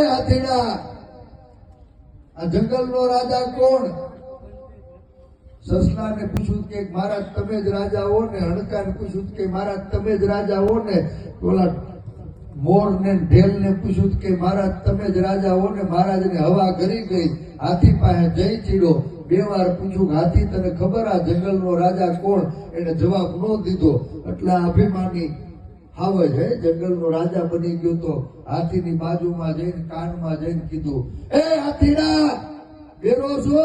હાથીડા આ મહારાજ ને પૂછ્યું કે મહારાજ, તમે જ રાજા હો ને ને ને મહારાજ ને? હવા કરી ગઈ, હાથી પાસે જઈ ચીડો. બે વાર પૂછ્યું હાથી, તને ખબર આ જંગલનો રાજા કોણ? એને જવાબ ન દીધો. એટલે અભિમાની હાવજ જંગલ જંગલનો રાજા બની ગયો તો હાથીની બાજુમાં જઈને કાનમાં જઈને કીધું, એ હાથીડા, બેરો છો?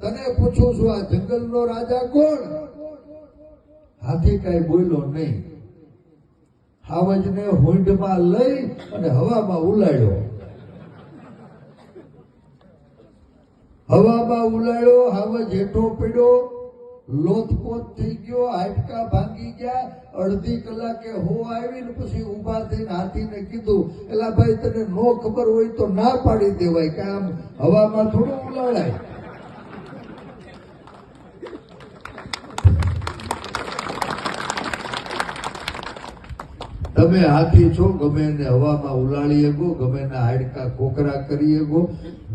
તને પૂછું છું, આ જંગલનો રાજા કોણ? હાથી કઈ બોલ્યો નહીં. હાવજને હોંડમાં લઈ અને હવામાં ઉલાડ્યો હવામાં ઉલાડ્યો હાવજ હેઠો પડ્યો. લોથપોથ થઈ ગયો, હાડકા ભાંગી ગયા, અડધી કલાકે હો આવીને પછી ઊભા થઈને હાથીને કીધું, એલા ભાઈ, તને નો ખબર હોય તો ના પાડી દેવાય, કે આમ હવામાં થોડું ઉલાળાય. તમે હાથી છો, ગમે એને હવામાં ઉલાળી શકો ગમે એના હાડકા કોકરા કરી શકો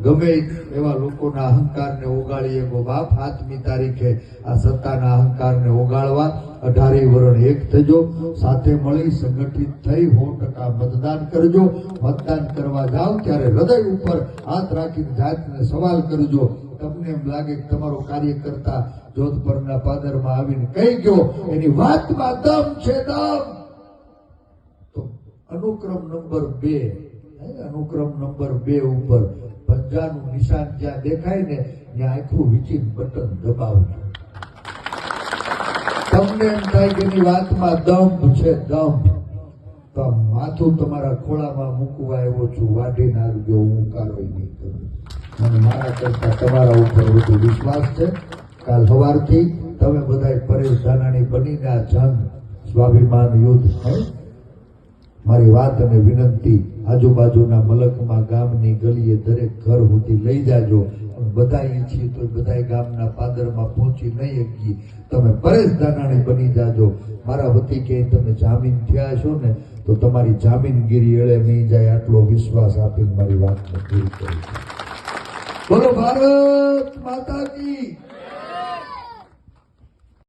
ગમે એવા લોકોના અહંકારને ઓગાળી ગો બાપ સાતમી તારીખે આ સત્તાના અહંકારને ઓગાળવા અઢારે વરણ એક થજો, સાથે મળી સંગઠિત થઈ સો ટકા મતદાન કરજો. મતદાન કરવા જાઓ ત્યારે હૃદય ઉપર હાથ રાખીને જાતને સવાલ કરજો. તમને એમ લાગે કે તમારો કાર્યકર્તા જોધપરના પાદરમાં આવીને કહી ગયો, એની વાતમાં દમ છે, દમ. તો અનુક્રમ નંબર બે અનુક્રમ નંબર બે ઉપર પંજાનું નિશાન જ્યાં દેખાય ને, ત્યાં આખું વિચિત બટન દબાવજો. તમને એમ થાય કે એની વાતમાં દંભ છે, દંભ. તો માથું તમારા ખોળામાં મૂકવા આવ્યો છું, વાઢી નાખજો, હું કારોય નહીં કરું. મને મારા કરતા તમારા ઉપર વધુ વિશ્વાસ છે. કાલ સવારથી તમે બધા પરેશ ધાનાણી બનીને આ જંગ સ્વાભિમાન યુદ્ધ હે મારી વાત અને વિનંતી આજુબાજુના મલકમાં ગામની ગલીએ દરેક ઘર સુધી લઈ જાજો. બધા ઈચ્છીએ તો બધા ગામના પાદરમાં પહોંચી નહીં શકીએ. તમે પરેશ દાનાણી બની જાજો. મારા વતી કે તમે જામીન થયા છો ને, તો તમારી જામીનગીરી એળે નહીં જાય આટલો વિશ્વાસ આપીને મારી વાત પૂરી કરી બોલો ભારત માતા કી.